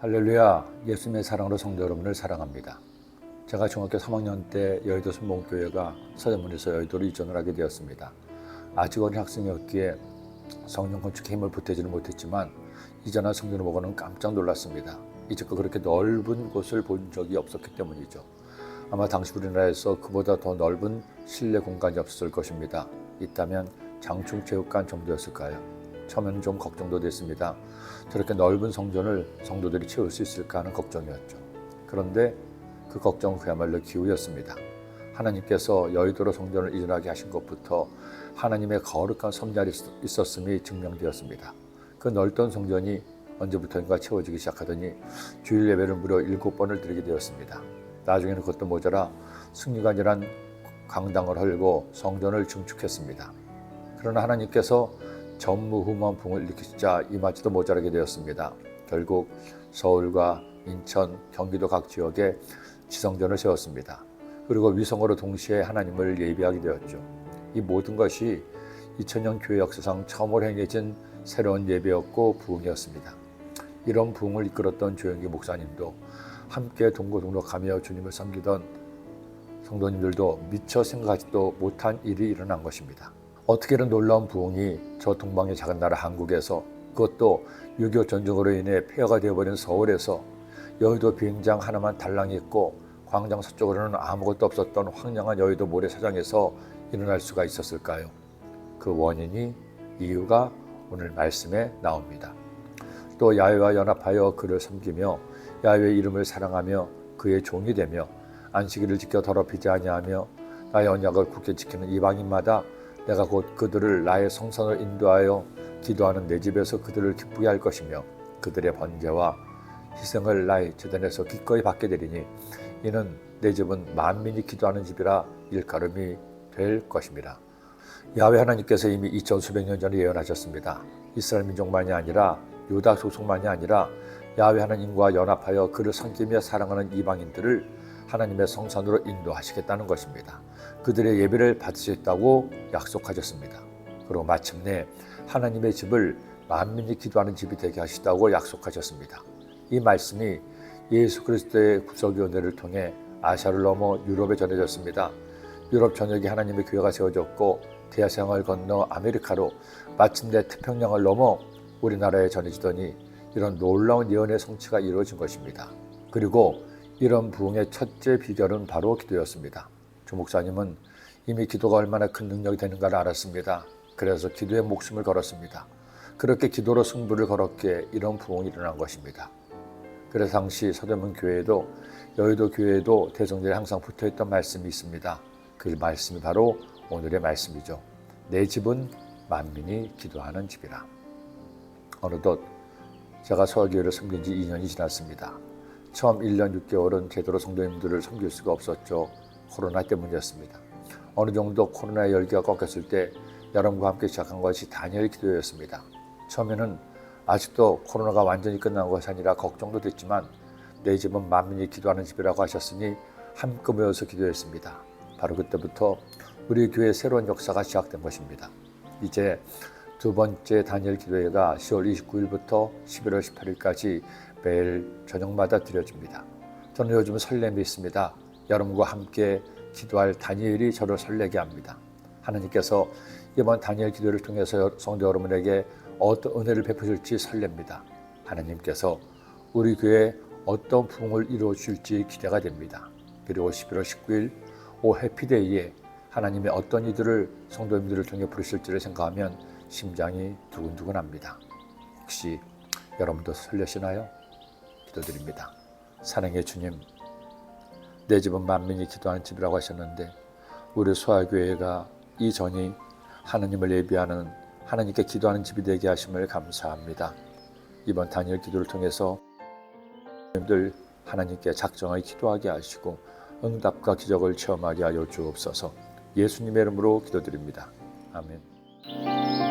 할렐루야 예수님의 사랑으로 성도 여러분을 사랑합니다. 제가 중학교 3학년 때 여의도 순복음교회가 서대문에서 여의도로 이전을 하게 되었습니다. 아직 어린 학생이었기에 성령 건축에 힘을 보태지는 못했지만 이전한 성전을 보고는 깜짝 놀랐습니다. 이제껏 그렇게 넓은 곳을 본 적이 없었기 때문이죠. 아마 당시 우리나라에서 그보다 더 넓은 실내 공간이 없었을 것입니다. 있다면 장충체육관 정도였을까요? 처음에는 좀 걱정도 됐습니다. 저렇게 넓은 성전을 성도들이 채울 수 있을까 하는 걱정이었죠. 그런데 그 걱정은 그야말로 기우였습니다. 하나님께서 여의도로 성전을 이전하게 하신 것부터 하나님의 거룩한 섭리이 있었음이 증명되었습니다. 그 넓던 성전이 언제부터인가 채워지기 시작하더니 주일 예배를 무려 일곱 번을 드리게 되었습니다. 나중에는 그것도 모자라 승리관이란 강당을 헐고 성전을 증축했습니다. 그러나 하나님께서 전무후무한 붕을 일으키자 이마치도 모자라게 되었습니다. 결국 서울과 인천, 경기도 각 지역에 지성전을 세웠습니다. 그리고 위성으로 동시에 하나님을 예비하게 되었죠. 이 모든 것이 2000년 교회 역사상 처음으로 행해진 새로운 예배였고 부흥이었습니다. 이런 부흥을 이끌었던 조영기 목사님도 함께 동고동락하며 주님을 섬기던 성도님들도 미처 생각하지도 못한 일이 일어난 것입니다. 어떻게 이런 놀라운 부흥이 저 동방의 작은 나라 한국에서 그것도 6.25 전쟁으로 인해 폐허가 되어버린 서울에서 여의도 비행장 하나만 달랑이 있고 광장 서쪽으로는 아무것도 없었던 황량한 여의도 모래사장에서 일어날 수가 있었을까요? 그 원인이 이유가 오늘 말씀에 나옵니다. 또 야훼와 연합하여 그를 섬기며 야훼의 이름을 사랑하며 그의 종이 되며 안식일을 지켜 더럽히지 아니하며 나의 언약을 굳게 지키는 이방인마다 내가 곧 그들을 나의 성산으로 인도하여 기도하는 내 집에서 그들을 기쁘게 할 것이며 그들의 번제와 희생을 나의 재단에서 기꺼이 받게 되리니 이는 내 집은 만민이 기도하는 집이라 일가름이 될 것입니다. 야훼 하나님께서 이미 2천 수백 년 전에 예언하셨습니다. 이스라엘 민족만이 아니라 유다 소속만이 아니라 야훼 하나님과 연합하여 그를 섬기며 사랑하는 이방인들을 하나님의 성산으로 인도하시겠다는 것입니다. 그들의 예배를 받으시겠다고 약속하셨습니다. 그리고 마침내 하나님의 집을 만민이 기도하는 집이 되게 하시다고 약속하셨습니다. 이 말씀이 예수 그리스도의 구속의 은혜를 통해 아시아를 넘어 유럽에 전해졌습니다. 유럽 전역에 하나님의 교회가 세워졌고 대야생을 건너 아메리카로 마침내 태평양을 넘어 우리나라에 전해지더니 이런 놀라운 예언의 성취가 이루어진 것입니다. 그리고 이런 부흥의 첫째 비결은 바로 기도였습니다. 조 목사님은 이미 기도가 얼마나 큰 능력이 되는가를 알았습니다. 그래서 기도에 목숨을 걸었습니다. 그렇게 기도로 승부를 걸었기에 이런 부흥이 일어난 것입니다. 그래서 당시 서대문 교회에도 여의도 교회에도 대성들이 항상 붙어 있던 말씀이 있습니다. 그 말씀이 바로 오늘의 말씀이죠. 내 집은 만민이 기도하는 집이라. 어느덧 제가 서교회를 섬긴 지 2년이 지났습니다. 처음 1년 6개월은 제대로 성도님들을 섬길 수가 없었죠. 코로나 때문이었습니다. 어느 정도 코로나의 열기가 꺾였을 때 여러분과 함께 시작한 것이 다니엘 기도였습니다. 처음에는 아직도 코로나가 완전히 끝난 것이 아니라 걱정도 됐지만 내 집은 만민이 기도하는 집이라고 하셨으니 함께 모여서 기도했습니다. 바로 그때부터 우리 교회 새로운 역사가 시작된 것입니다. 이제 두 번째 다니엘 기도회가 10월 29일부터 11월 18일까지 매일 저녁마다 드려집니다. 저는 요즘 설렘이 있습니다. 여러분과 함께 기도할 다니엘이 저를 설레게 합니다. 하나님께서 이번 다니엘 기도를 통해서 성도 여러분에게 어떤 은혜를 베푸실지 설렙니다. 하나님께서 우리 교회에 어떤 부흥을 이루어 주실지 기대가 됩니다. 그리고 11월 19일 오 해피데이에 하나님의 어떤 이들을 성도님들을 통해 부르실지를 생각하면 심장이 두근두근합니다. 혹시 여러분도 설레시나요? 기도드립니다. 사랑의 주님, 내 집은 만민이 기도하는 집이라고 하셨는데 우리 소아교회가 이전이 하나님을 예비하는 하나님께 기도하는 집이 되게 하심을 감사합니다. 이번 단일 기도를 통해서 들 하나님께 작정하게 기도하게 하시고 응답과 기적을 체험하게 하여 주옵소서. 예수님의 이름으로 기도드립니다. 아멘.